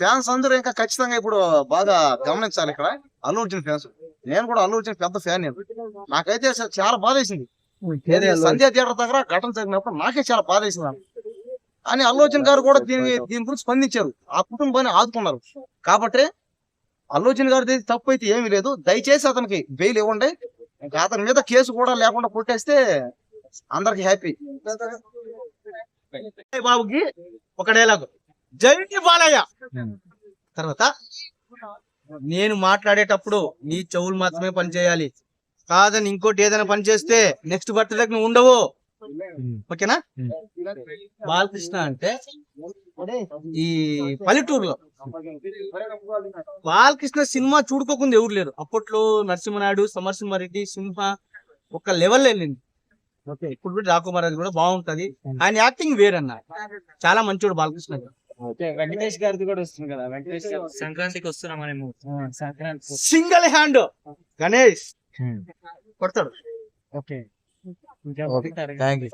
Fans అందరూ ఇంకా ఖచ్చితంగా ఇప్పుడు బాగా గమనించాలి ఇక్కడ. అల్లు అర్జున్ ఫ్యాన్స్. నేను కూడా అల్లు అర్జున్ పెద్ద ఫ్యాన్ నేను. నాకైతే అసలు చాలా బాధ వేసింది సంధ్య థియేటర్ దగ్గర ఘటన జరిగినప్పుడు నాకే చాలా బాధ వేసింది అని అల్లు అర్జున్ గారు కూడా దీని దీని గురించి స్పందించారు. ఆ కుటుంబాన్ని ఆదుకున్నారు. కాబట్టి అల్లు అర్జున్ గారి తప్పు అయితే ఏమీ లేదు. దయచేసి అతనికి బెయిల్ ఇవ్వండి. ఇంకా అతని మీద కేసు కూడా లేకుండా కొట్టేస్తే అందరికి హ్యాపీ. బాబుకి ఒక డైలాగ్. జై బాలయ్య. తర్వాత నేను మాట్లాడేటప్పుడు నీ చెవులు మాత్రమే పనిచేయాలి కాదని ఇంకోటి ఏదైనా పని చేస్తే నెక్స్ట్ బర్త్డేకి నువ్వు ఉండవు. ఓకేనా? బాలకృష్ణ అంటే ఈ పల్లెటూరులో. బాలకృష్ణ సినిమా చూడుకోకుండా ఎవరు లేరు. అప్పట్లో నరసింహనాయుడు సమరసింహారెడ్డి సింహ ఒక లెవెల్ వెళ్ళింది. ఓకే ఇప్పుడు రాకుమారాజు కూడా బాగుంటది. ఆయన యాక్టింగ్ వేరన్న. చాలా మంచోడు బాలకృష్ణ. గారు. వెంకటేష్ గారిది కూడా వస్తుంది కదా వెంకటేష్ సంక్రాంతికి వస్తున్నాం మనము సంక్రాంతి. Single hand Ganesh. కొడతాడు. ఓకే. Thank you